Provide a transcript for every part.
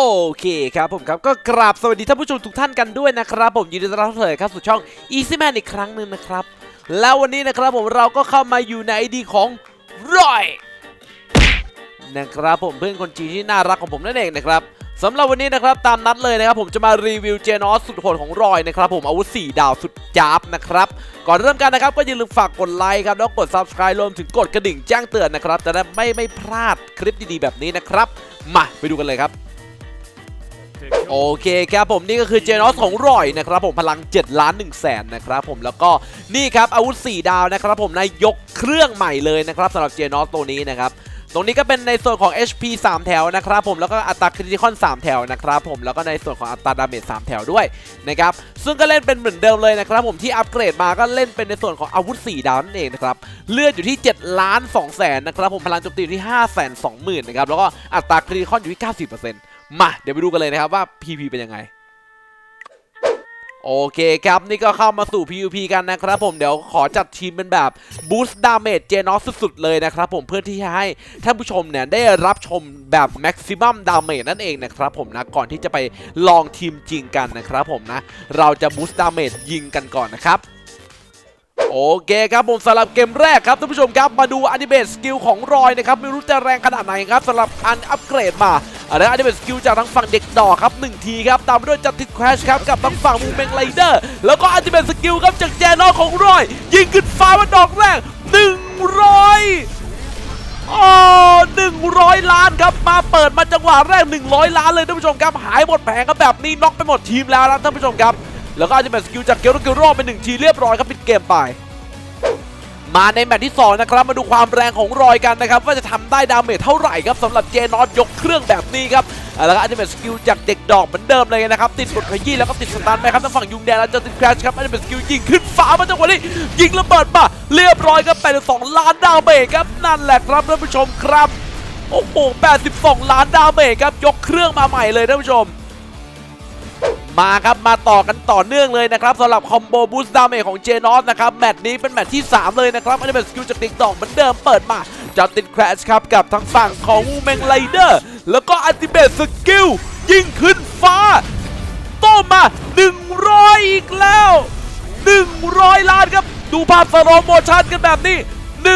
โอเคครับผมครับก็กราบสวัสดีท่านผู้ชมทุกท่านกันด้วยนะครับผมยินดีต้อนรับเลยครับสู่ช่อง Easy Man อีกครั้งหนึ่งนะครับ แล้ววันนี้นะครับผมเราก็เข้ามาอยู่ในไอดีของรอยนะครับผมเพื่อนคนจีนที่น่ารักของผมนั่นเองนะครับสำหรับวันนี้นะครับตามนัดเลยนะครับผมจะมารีวิวเจนอสสุดโหดของรอยนะครับผมอาวุธ 4 ดาวสุดจ้าบนะครับก่อนเริ่มกันนะครับก็อย่าลืมฝากกดไลค์ครับแล้วกด subscribe รวมถึงกดกระดิ่งแจ้งเตือนนะครับจะได้ไม่ไม่พลาดคลิปดีๆแบบนี้นะครับมาไปดูกันเลยครับ โอเคครับผมนี่ก็คือเจนอสของรอยนะครับผมพลัง 7 ล้าน1แสนนะครับผมแล้วก็นี่ครับอาวุธ 4 ดาวนะครับผมนายยกเครื่องใหม่เลยนะครับสำหรับเจนอสตัวนี้นะครับตรงนี้ก็เป็นในส่วนของ HP 3 แถวนะครับผมแล้วก็อัตราคริติคอน 3 แถวนะครับผมแล้วก็ในส่วนของอัตราดาเมจ3แถวด้วยนะครับซึ่งก็เล่นเป็นเหมือนเดิมเลยนะครับผมที่อัปเกรดมาก็เล่นเป็นในส่วนของอาวุธ 4 ดาวนั่นเองนะครับเลือดอยู่ที่7ล้าน2แสนนะครับผมพลังโจมตีอยู่ที่5 2 0 0 0 0นะครับแล้วก็อัตราคริติคอนอยู่ที่ 90% มาเดี๋ยวไปดูกันเลยนะครับว่า PVP เป็นยังไงโอเคครับนี่ก็เข้ามาสู่ PVP กันนะครับผมเดี๋ยวขอจัดทีมเป็นแบบ Boost Damage เจนอสสุดๆเลยนะครับผมเพื่อที่จะให้ท่านผู้ชมเนี่ยได้รับชมแบบ Maximum Damage นั่นเองนะครับผมนะก่อนที่จะไปลองทีมจริงกันนะครับผมนะเราจะ Boost Damage ยิงกันก่อนนะครับโอเคครับผมสำหรับเกมแรกครับท่านผู้ชมครับมาดูอนิเมตสกิลของรอยนะครับไม่รู้จะแรงขนาดไหนครับสำหรับอันอัปเกรดมา อันนี้อนิเมตสกิลจากทางฝั่งเด็กดอกครับ1ทีครับตามด้วยจัดติดแครชครับกับทางฝั่งมูเมงไรเดอร์แล้วก็อันิเมตสกิลครับจากแจนอของรอย ยิงขึ้นฟ้ามาดอกแรก 100อ๋อ100ล้านครับ มาเปิดมาจังหวะแรก 100 ล้านเลยท่านผู้ชมครับ หายหมดแผงครับแบบนี้น็อกไปหมดทีมแล้วนะท่านผู้ชมครับ แล้วก็อาจจะเป็นสกิลจากเกลโรเกลโรเป็นหนึ่งทีเรียบร้อยครับปิดเกมไป มาในแมตช์ที่ 2 นะครับ มาดูความแรงของรอยกันนะครับ ว่าจะทำได้ดาเมจเท่าไหร่ครับสำหรับเจนอตยกเครื่องแบบนี้ครับอ่าแล้วก็อาจจะเป็นสกิลจากเด็กดอกเหมือนเดิมเลยนะครับ ติดกดขยี้แล้วก็ติดสตันไปครับทางฝั่งยุงแดงแล้วจะติดแครชครับอาจจะเป็นสกิลยิงขึ้นฟ้ามาจังหวะนี้ยิงระเบิดมาเรียบร้อยครับ82ล้านดาเมจครับนั่นแหละครับท่านผู้ชมครับโอ้โห82 ล้านดาเมจครับยกเครื่องมาใหม่เลยท่านผู้ชม มาครับมาต่อกันต่อเนื่องเลยนะครับสำหรับคอมโบบูสต์ดาเมจของเจนอสนะครับแมตช์นี้เป็นแมตช์ที่ 3 เลยนะครับอันนี้เป็นสกิลจากติ๊กดอกเหมือนเดิมเปิดมาจัดติดแครชครับกับทางฝั่งของวูแมงไรเดอร์แล้วก็อัลติเมทสกิลยิงขึ้นฟ้าโต้มา 100 อีกแล้ว 100 ล้านครับ ดูภาพสโลโมชั่นกันแบบนี้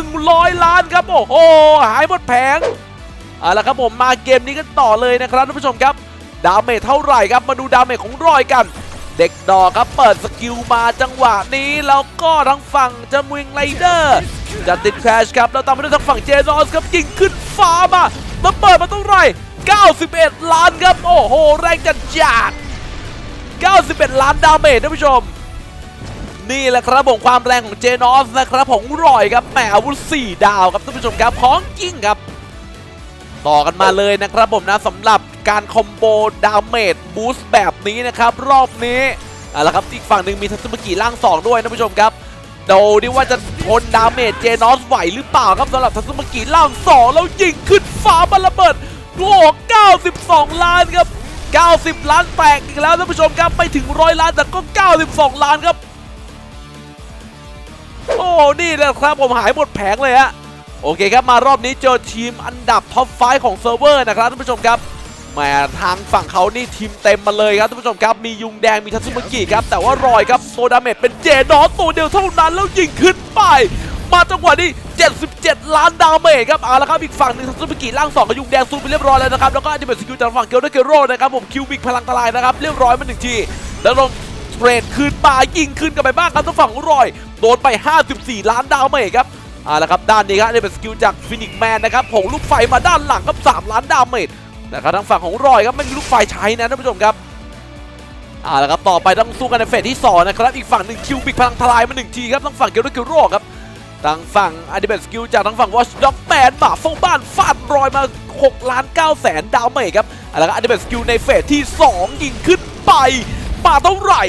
100 ล้านครับ โอ้โห หายหมดแผงเอาละครับผมมาเกมนี้กันต่อเลยนะครับท่านผู้ชมครับ ดาเมจเท่าไหร่ครับมาดูดาเมจของรอยกัน เด็กดอกครับเปิดสกิลมาจังหวะนี้แล้วก็ทางฝั่งจมูงไรเดอร์จะติดแคชครับแล้วตามไปด้วยทางฝั่งเจนอสครับยิงขึ้นฟ้ามาแล้วเปิดมาเท่าไหร่ 91 ล้านครับโอ้โหแรงจัดจาก91 ล้านดาเมจท่านผู้ชม นี่แหละครับผมความแรงของเจนอสนะครับของรอยครับแหมอาวุธ4ดาวครับท่านผู้ชมครับของจริงครับ ต่อกันมาเลยนะครับผมนะสำหรับการคอมโบดาเมจบูสต์แบบนี้นะครับ รอบนี้เอาละครับอีกฝั่งหนึ่งมีทัศมกิร่าง 2 ด้วยนะผู้ชมครับดูดิว่าจะทนดาเมจเจนอสไหวหรือเปล่าครับสำหรับทัศมกิร่าง 2 แล้วยิงขึ้นฟ้ามันระเบิดโอ้92 ล้านครับ 90 ล้านแตกอีกแล้วท่านผู้ชมครับไม่ถึงร้อยล้านแต่ก็ 92 ล้านครับ โอ้นี่แหละครับผมหายหมดแผงเลยฮะโอเคครับมารอบนี้เจอทีมอัน ดับท็อปไฟของเซิร์ฟเวอร์นะครับท่านผู้ชมครับแหมทางฝั่งเขานี่ทีมเต็มมาเลยครับท่านผู้ชมครับ มียุงแดงมีทัตสึมกิครับ แต่ว่ารอยครับโซดาเมจเป็นเจดอตัวเดียวเท่านั้นแล้วยิงขึ้นไป มาจังหวะนี้ 77 ล้านดาเมจครับเอาละครับอีกฝั่งหนึ่งทัตสึมกิร่างสองกับยุงแดงซูมไปเรียบร้อยแล้วนะครับแล้วก็อันนี้เป็นสกิลจากฝั่งเกลเดอร์เกโรนะครับผมคิวบิกพลังทลายนะครับเรียบร้อยมาหนึ่งทีแล้วลงเทรดคืนมายิงคืนกลับไปบ้างครับทางฝั่งของรอยโดนไป 54 ล้านดาเมจครับ เอาละครับด้านนี้ครับนี่เป็นสกิลจากฟินิกแมนนะครับผงลูกไฟมาด้านหลังครับ3ล้านดาเมจนะครับทางฝั่งของรอยครับไม่มีลูกไฟใช้นะท่านผู้ชมครับเอาละครับต่อไปต้องสู้กันในเฟสที่2นะครับอีกฝั่งหนึ่งคิวบิกพลังทลายมาหนึ่งทีครับทางฝั่งเกลโรเกโรครับทางฝั่งอันนี้เป็นสกิลจากทางฝั่งวอชด็อกแมนหมาฟงบ้านฟาดรอยมา6ล้าน9แสนดาเมจครับเอาละครับอันนี้เป็นสกิลในเฟสที่ 2 ยิงขึ้นไป มาเท่าไหร่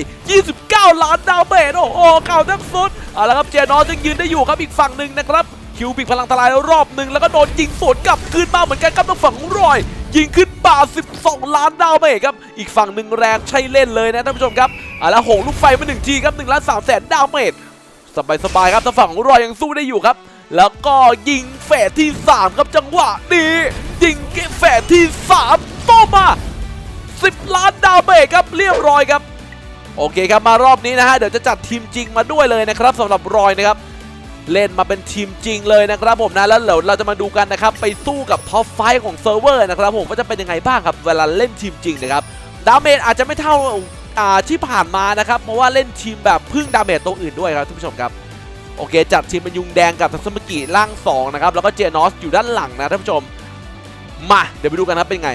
29 ล้านดาเมจโอ้โหเก่าแทบสุดเอาละครับเจนอสยังยืนได้อยู่ครับอีกฝั่งหนึ่งนะครับคิวบิกพลังทลายรอบหนึ่งแล้วก็โดนยิงสวนกลับคืนมาเหมือนกันครับทางฝั่งรอย ยิงขึ้นป่า 12 ล้านดาเมจครับอีกฝั่งหนึ่งแรงใช่เล่นเลยนะท่านผู้ชมครับเอาละโหงลูกไฟมาหนึ่งทีครับ1ล้าน3แสนดาเมจสบายๆครับทางฝั่งรอยยังสู้ได้อยู่ครับ แล้วก็ยิงแฝดที่ 3 ครับจังหวะนี้ยิงเกแฝดที่3โตมา 10 ล้านดาเมจครับเรียบร้อยครับ โอเคครับมารอบนี้นะฮะเดี๋ยวจะจัดทีมจริงมาด้วยเลยนะครับสำหรับรอยนะครับเล่นมาเป็นทีมจริงเลยนะครับผมนะแล้วเดี๋ยวเราจะมาดูกันนะครับไปสู้กับท็อปไฟของเซิร์ฟเวอร์นะครับผมว่าจะเป็นยังไงบ้างครับเวลาเล่นทีมจริงนะครับดาเมจอาจจะไม่เท่าอ่าที่ผ่านมานะครับเพราะว่าเล่นทีมแบบพึ่งดาเมจตัวอื่นด้วยครับท่านผู้ชมครับโอเค จัดทีมเป็นยุงแดงกับทัศมกิล่างสองนะครับแล้วก็เจนอสอยู่ด้านหลังนะท่านผู้ชม มาเดี๋ยวไปดูกันครับเป็นไง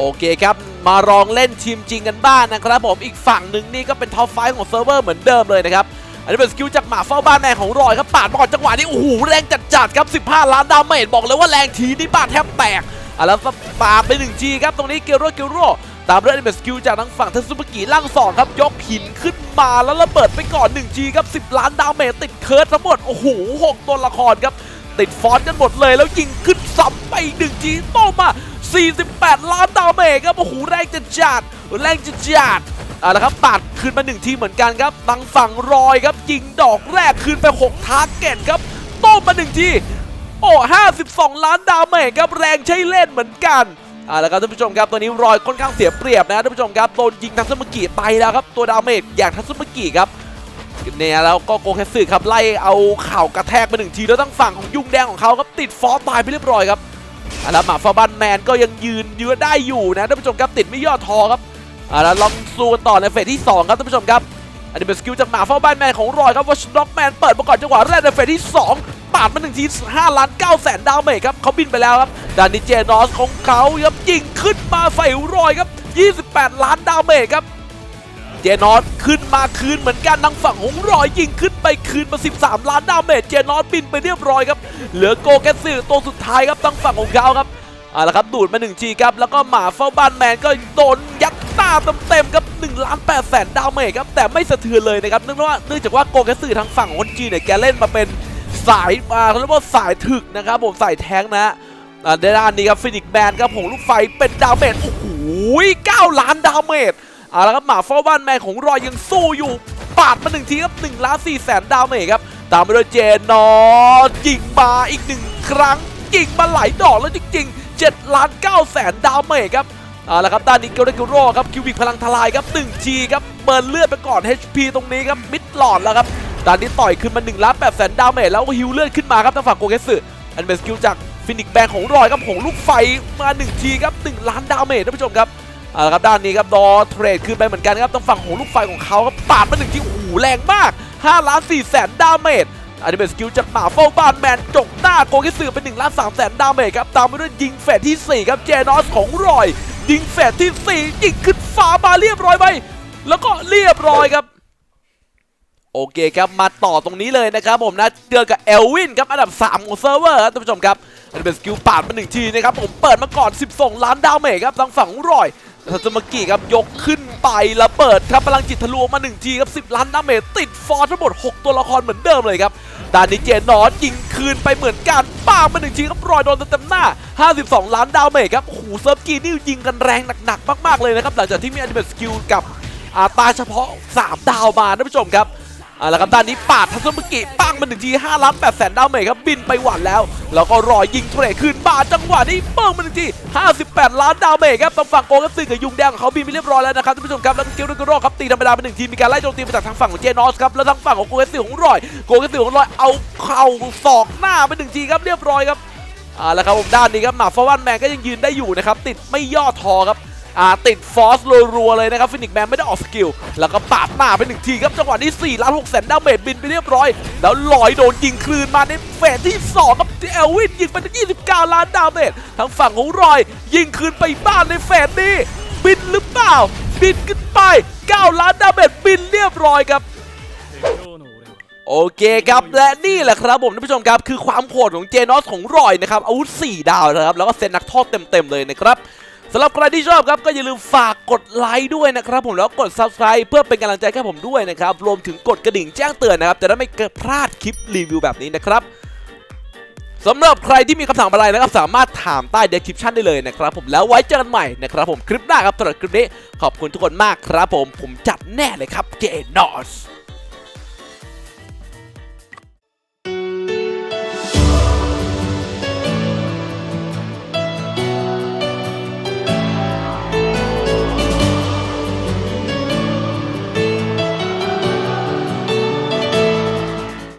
โอเคครับ มาลองเล่นทีมจริงกันบ้างนะครับผมอีกฝั่งหนึ่งนี่ก็เป็นท็อปไฟของเซิร์ฟเวอร์เหมือนเดิมเลยนะครับอันนี้เป็นสกิลจากหมาเฝ้าบ้านแม่ของรอยครับปาดบอลจังหวะนี้โอ้โหแรงจัดๆครับ 15 ล้านดาเมจบอกเลยว่าแรงทีนี่บ้านแทบแตกอะแล้วปาดไป1ทีครับตรงนี้เกโรเกโรตามด้วยอันนี้เป็นสกิลจากทางฝั่งทัศมุกิล่างสองครับยกหินขึ้นมาแล้วระเบิดไปก่อน1ทีครับ 10 ล้านดาเมจติดเคิร์ดทั้งหมดโอ้โหหกตัวละครครับติดฟอนต์กันหมดเลยแล้วยิงขึ้นซ้ำไปอีกหนึ่งทีโต้มา 48 ล้านดาเมจครับโอ้โหแรงจะจัดแรงจะจัดเอาละครับปาดคืนมาหนึ่งทีเหมือนกันครับทางฝั่งรอยครับยิงดอกแรกคืนไป6ทาร์เก็ตครับโต้มาหนึ่งทีโอ้52 ล้านดาเมจครับแรงใช้เล่นเหมือนกันเอาละครับท่านผู้ชมครับตัวนี้รอยค่อนข้างเสียเปรียบนะท่านผู้ชมครับโดนยิงทัศมกิไปแล้วครับตัวดาเมจอย่างทัศมกิครับเนี่ยแล้วก็โกแคสึครับไล่เอาเข่ากระแทกไปหนึ่งทีแล้วทั้งฝั่งของยุงแดงของเขาครับติดฟอสตายไปเรียบร้อยครับ แล้วหมาฟาบันแมนก็ยังยืนยืนได้อยู่นะท่านผู้ชมครับติดไม่ย่อท้อครับอะแล้วลองสู้กันต่อในเฟสที่ 2 ครับท่านผู้ชมครับอันนี้เป็นสกิลจากหมาฟาบันแมนของรอยครับวอชด็อกแมนเปิดมาก่อนจังหวะแรกในเฟสที่ 2 ปาดมาหนึ่งที5ล้าน9แสนดาวเมจครับเขาบินไปแล้วครับดานนิเจนอสของเขาครับยิงขึ้นมาใส่รอยครับ 28 ล้านดาวเมจครับ เจนอสขึ้นมาคืนเหมือนกันทางฝั่งของรอยยิงขึ้นไปคืนมา 13 ล้านดาเมจเจนอสบินไปเรียบร้อยครับ เหลือโกแกสซึตัวสุดท้ายครับทางฝั่งของเขาครับเอาละครับดูดมา1ทีครับแล้วก็หมาเฝ้าบ้านแมนก็โดนยัดหน้าเต็มๆครับ1ล้าน8แสนดาเมจครับแต่ไม่สะเทือนเลยนะครับเนื่องว่าเนื่องจากว่าโกแกสซึทางฝั่งของคนจีเนี่ยแกเล่นมาเป็นสายมาเขาเรียกว่าสายถึกนะครับผมสายแท้งนะฮะอ่าด้านนี้ครับฟินิกแมนครับผงลูกไฟเป็นดาเมจโอ้โห9ล้านดาเมจ เอาละครับหมาเฝ้าบ้านแมนของรอยยังสู้อยู่ปาดมาหนึ่งทีครับ1ล้าน4แสนดาวเมจครับ ตามไปด้วยเจนอสยิงมาอีกหนึ่งครั้งยิงมาหลายดอกแล้วจริงๆ7ล้าน9แสนดาวเมจครับเอาละครับด้านนี้เกลเดกิโร่ครับคิวบิกพลังทลายครับ1ทีครับเบิร์นเลือดไปก่อน HP ตรงนี้ครับมิดหลอดแล้วครับด้านนี้ต่อยขึ้นมา1ล้าน8แสนดาวเมจแล้วฮิวเลือดขึ้นมาครับทางฝั่งโกเกสึอันเป็นสกิลจากฟินิกแบงของรอยครับผงลูกไฟมา1ทีครับ1ล้านดาวเมจท่านผู้ชมครับ เอาละครับด้านนี้ครับดอเทรดขึ้นไปเหมือนกันครับต้องฝั่งของลูกไฟของเขาครับปาดมาหนึ่งทีโอ้โหแรงมาก 5 ล้าน4แสนดาเมจอันนี้เป็นสกิลจากหมาเฝ้าบ้านแมนจกหน้าโกกิสือเป็น1ล้าน3แสนดาเมจครับตามไปด้วยยิงแฟดที่ 4 ครับเจนอสของรอย ยิงแฟดที่ 4 ยิงขึ้นฟ้ามาเรียบร้อยไป แล้วก็เรียบร้อยครับ โอเคครับมาต่อตรงนี้เลยนะครับผมนะเจอกับเอลวินครับอันดับ 3 ของเซิร์ฟเวอร์ครับท่านผู้ชมครับอันนี้เป็นสกิลปาดมาหนึ่งทีนะครับผมเปิดมาก่อน 12 ล้านดาเมจครับทางฝั่งของรอย ทัตมากิครับยกขึ้นไประเบิดครับพลังจิตทะลวงมา 1 ทีครับ 10 ล้านดาเมจติดฟอร์ทั้งหมด 6 ตัวละครเหมือนเดิมเลยครับด้านนี้เจนอสยิงคืนไปเหมือนกันป้ามาหนึ่งทีครับรอยโดนเต็มหน้า 52 ล้านดาวเมจครับโอ้โหเซิร์ฟกีนี่ยิงกันแรงหนักๆ มากๆเลยนะครับ หลังจากที่มีอันนี้เป็นสกิลกับอาตาเฉพาะ 3 ดาวมาท่านผู้ชมครับเอาละครับด้านนี้ปาดทัศมุกิปั้ง มาหนึ่งที5ล้าน8แสนดาวเมจครับบินไปหวันแล้ว แล้วก็รอยยิงเทรดคืนบาจังหวะนี้เปิ้งมาหนึ่งที58 ล้านดาวเมจครับทางฝั่งโกกับซึกับยุงแดงของเขาบินไปเรียบร้อยแล้วนะครับท่านผู้ชมครับแล้วก็เกลโดกโรครับตีธรรมดาไปหนึ่งทีมีการไล่โจมตีมาจากทางฝั่งของเจนอสครับแล้วทางฝั่งของโกกับซึของรอยโกกับซึของรอยเอาเข่าศอกหน้าไปหนึ่งทีครับเรียบร้อยครับเอาและครับผมด้านนี้ครับหมาฟาวันแมนก็ยังยืนได้อยู่นะครับติดไม่ย่อท้อครับ ติดฟอสรัวๆเลยนะครับฟินิกแมนไม่ได้ออกสกิล แล้วก็ปาดหน้าไปหนึ่งทีครับจังหวะนี้4ล้าน6แสนดาเมจบินไปเรียบร้อย แล้วลอยโดนยิงคลืนมาในเฟสที่2ครับเอลวินยิงไปถึง29 ล้านดาเมจทางฝั่งของรอย ยิงคืนไปบ้านในเฟสนี้ บินหรือเปล่า บินขึ้นไป 9 ล้านดาเมจบินเรียบร้อยครับโอเคครับและนี่แหละครับผมท่านผู้ชมครับ คือความโหดของเจนอสของรอยนะครับอาวุธ 4 ดาวนะครับ แล้วก็เซนนักโทษเต็ม ๆ เลยนะครับ สำหรับใครที่ชอบครับก็อย่าลืมฝากกดไลค์ด้วยนะครับผมแล้วกด subscribe เพื่อเป็นกำลังใจให้ผมด้วยนะครับรวมถึงกดกระดิ่งแจ้งเตือนนะครับจะได้ไม่พลาดคลิปรีวิวแบบนี้นะครับสำหรับใครที่มีคำถามอะไรนะครับสามารถถามใต้ description ได้เลยนะครับผมแล้วไว้เจอกันใหม่นะครับผมคลิปหน้าครับสำหรับคลิปนี้ขอบคุณทุกคนมากครับผมผมจัดแน่เลยครับเจนอส